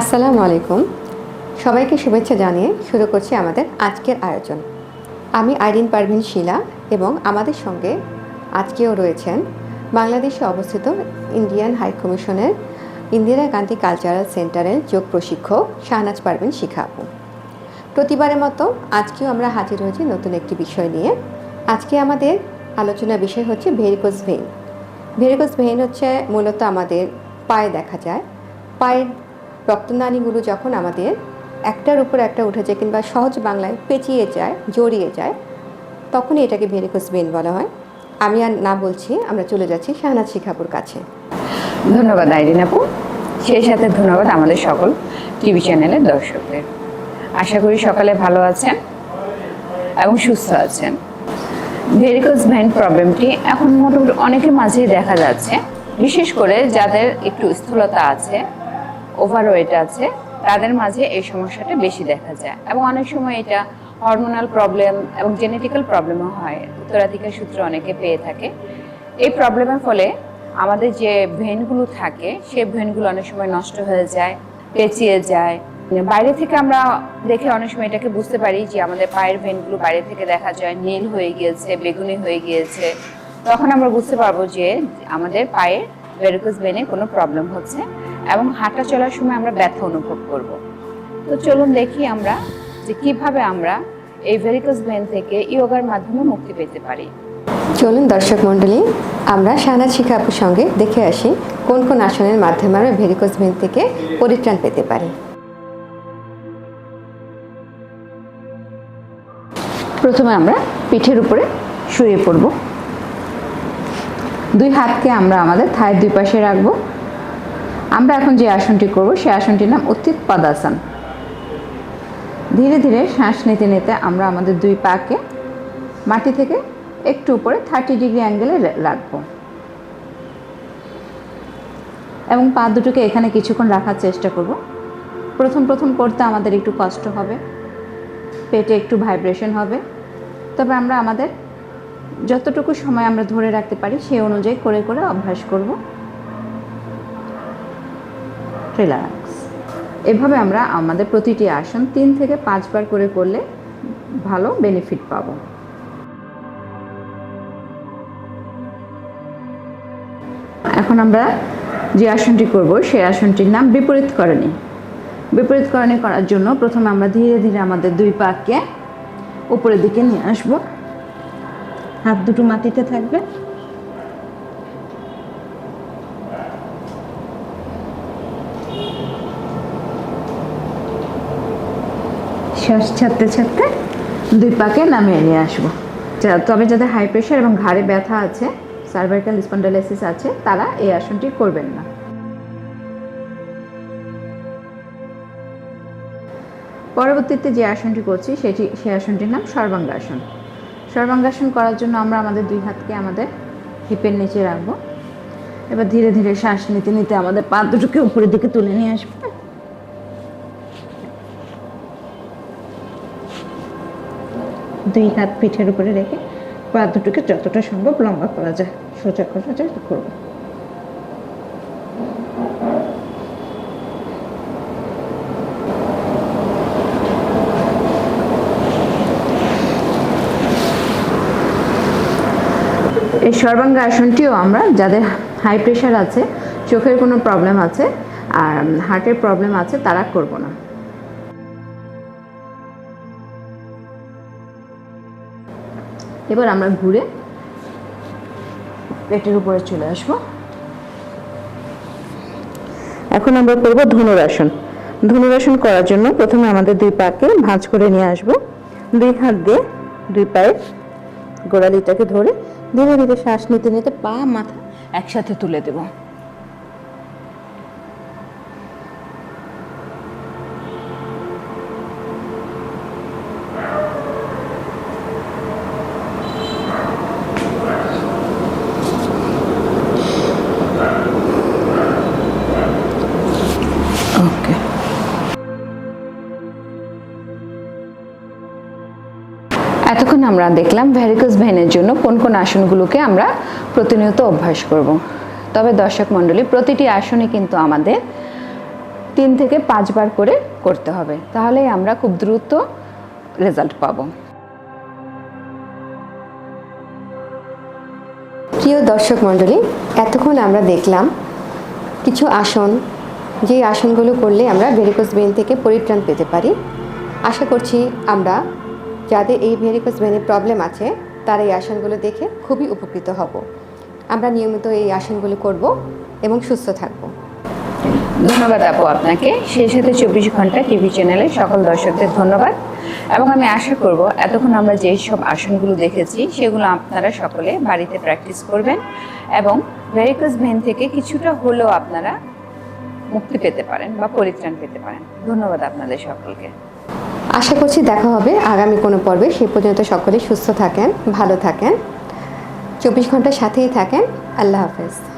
আসসালামু আলাইকুম। সবাইকে শুভেচ্ছা জানিয়ে শুরু করছি আমাদের আজকের আয়োজন। আমি আইরিন পারভিন শিলা এবং আমাদের সঙ্গে আজকেও রয়েছেন বাংলাদেশে অবস্থিত ইন্ডিয়ান হাই কমিশনের ইন্দিরা গান্ধী কালচারাল সেন্টারের যোগ প্রশিক্ষক শাহনাজ পারভিন শিখা আপু। প্রতিবারের মতো আজকেও আমরা হাজির হয়েছি নতুন একটি বিষয় নিয়ে। আজকে আমাদের আলোচনার বিষয় হচ্ছে ভেরিকোজ ভেইন। ভেরিকোজ ভেইন হচ্ছে মূলত আমাদের পায়ে দেখা যায়। পায়ের রক্তনালীগুলো যখন আমাদের একটার উপর একটা উঠে যায় কিংবা সহজ বাংলায় পেঁচিয়ে যায়, জড়িয়ে যায়, তখনই এটাকে ভেরিকোজ বেন বলা হয়। আমি আর না বলছি, আমরা চলে যাচ্ছি শাহনাজ শিখাপুর কাছে। ধন্যবাদ আইরিন আপু। সেই সাথে ধন্যবাদ আমাদের সকল টিভি চ্যানেলের দর্শকদের। আশা করি সকালে ভালো আছেন এবং সুস্থ আছেন। ভেরিকোজ ভেন প্রবলেমটি এখন মোটামুটি অনেকের মাঝেই দেখা যাচ্ছে, বিশেষ করে যাদের একটু স্থূলতা আছে ওভারওয়েট আছে, তাদের মাঝে এই সমস্যাটা বেশি দেখা যায়। এবং অনেক সময় এটা হরমোনাল প্রবলেম এবং জেনেটিক্যাল প্রবলেমও হয়। উত্তরাধিকার সূত্রে অনেকে পেয়ে থাকে। এই প্রবলেমের ফলে আমাদের যে ভেনগুলো থাকে, সেই ভেনগুলো অনেক সময় নষ্ট হয়ে যায়, পেঁচিয়ে যায়। বাইরে থেকে আমরা দেখে অনেক সময় এটাকে বুঝতে পারি যে আমাদের পায়ের ভেনগুলো বাইরে থেকে দেখা যায়, নীল হয়ে গিয়েছে, বেগুনি হয়ে গিয়েছে। তখন আমরা বুঝতে পারব যে আমাদের পায়ের ভেরিকোজ ভেনে কোনো প্রবলেম হচ্ছে। এবং হাঁটা চলার সময় আমরা ব্যথা অনুভব করব। তো চলুন দেখি আমরা যে কীভাবে আমরা এই ভেরিকোজ ভেন থেকে ইয়োগার মাধ্যমে মুক্তি পেতে পারি। চলুন দর্শক মণ্ডলী আমরা শাহনাজ শিখা আপুর সঙ্গে দেখে আসি কোন কোন আসনের মাধ্যমে আমরা ভেরিকোজ ভেন থেকে পরিত্রাণ পেতে পারি। প্রথমে আমরা পিঠের উপরে শুয়ে পড়ব। দুই হাতকে আমরা আমাদের থায়ের দুই পাশে রাখব। আমরা এখন যে আসনটি করব, সেই আসনটির নাম অতীত পদাসন। ধীরে ধীরে শ্বাস নিতে নিতে আমরা আমাদের দুই পাকে মাটি থেকে একটু উপরে থার্টি ডিগ্রি অ্যাঙ্গেলে রাখব। এবং পা দুটোকে এখানে কিছুক্ষণ রাখার চেষ্টা করব। প্রথম প্রথম করতে আমাদের একটু কষ্ট হবে, পেটে একটু ভাইব্রেশন হবে। তবে আমরা আমাদের যতটুকু সময় আমরা ধরে রাখতে পারি সেই অনুযায়ী করে করে অভ্যাস করব। রিল্যাক্স এভাবে আমরা আমাদের প্রতিটি আসন তিন থেকে পাঁচবার করে করলে ভালো বেনিফিট পাবো। এখন আমরা যে আসনটি করব, সেই আসনটির নাম বিপরীতকরণী। বিপরীতকরণী করার জন্য প্রথমে আমরা ধীরে ধীরে আমাদের দুই পাকে উপরের দিকে নিয়ে আসব। হাত দুটো মাটিতে থাকবে। শ্বাস ছাড়তে ছাড়তে দুই পাকে নামিয়ে নিয়ে আসব। তবে যাদের হাই প্রেশার এবং ঘাড়ে ব্যথা আছে সার্ভাইকাল স্পন্ডালাইসিস আছে, তারা এই আসনটি করবেন না। পরবর্তীতে যে আসনটি করছি, সেটি সেই আসনটির নাম সর্বাঙ্গাসন। সর্বাঙ্গাসন করার জন্য আমরা আমাদের দুই হাতকে আমাদের হিপের নিচে রাখব। এবার ধীরে ধীরে শ্বাস নিতে নিতে আমাদের পা দুটোকে উপরের দিকে তুলে নিয়ে আসব। দুই হাত পিঠের উপরে রেখে পা দুটোকে যতটা সম্ভব লম্বা করা যায়। সোজা করা যায় করব। এই সর্বাঙ্গ আসনটিও আমরা, যাদের হাই প্রেশার আছে, চোখের কোনো প্রবলেম আছে, আর হার্টের প্রবলেম আছে, তারা করব না। এবার আমরা ঘুরে পেটের উপরে চলে আসব। এখন আমরা করব ধনুরাসন ধনুরাসন করার জন্য প্রথমে আমাদের দুই পাকে ভাঁজ করে নিয়ে আসব। দুই হাত দিয়ে দুই পায়ের গোড়ালিটাকে ধরে ধীরে ধীরে শ্বাস নিতে নিতে পা, মাথা একসাথে তুলে দেব। এতক্ষণ আমরা দেখলাম ভ্যারিকোজ ভেনের জন্য কোন কোন আসনগুলোকে আমরা প্রতিনিয়ত অভ্যাস করব। তবে দর্শক মণ্ডলী, প্রতিটি আসনে কিন্তু আমাদের তিন থেকে পাঁচবার করে করতে হবে। তাহলেই আমরা খুব দ্রুত রেজাল্ট পাবো। প্রিয় দর্শক মণ্ডলী, এতক্ষণ আমরা দেখলাম কিছু আসন যে আসনগুলো করলে আমরা ভেরিকোজ ভেন থেকে পরিত্রাণ পেতে পারি। আশা করছি আমরা যাদের এই ভেরিকোজ ভেনের প্রবলেম আছে, তারা এই আসনগুলো দেখে খুবই উপকৃত হব। আমরা নিয়মিত এই আসনগুলো করব এবং সুস্থ থাকব। ধন্যবাদ আপু আপনাকে। সেই সাথে চব্বিশ ঘণ্টা টিভি চ্যানেলে সকল দর্শকদের ধন্যবাদ। এবং আমি আশা করব এতক্ষণ আমরা যেই সব আসনগুলো দেখেছি, সেগুলো আপনারা সকলে বাড়িতে প্র্যাকটিস করবেন এবং ভেরিকোজ ভেন থেকে কিছুটা হলেও আপনারা মুক্তি পেতে পারেন বা পরিত্রাণ পেতে পারেন। ধন্যবাদ আপনাদের সকলকে। আশা করছি দেখা হবে আগামী কোনো পর্বে। সে পর্যন্ত সকলে সুস্থ থাকেন, ভালো থাকেন। চব্বিশ ঘণ্টার সাথেই থাকেন। আল্লাহ হাফেজ।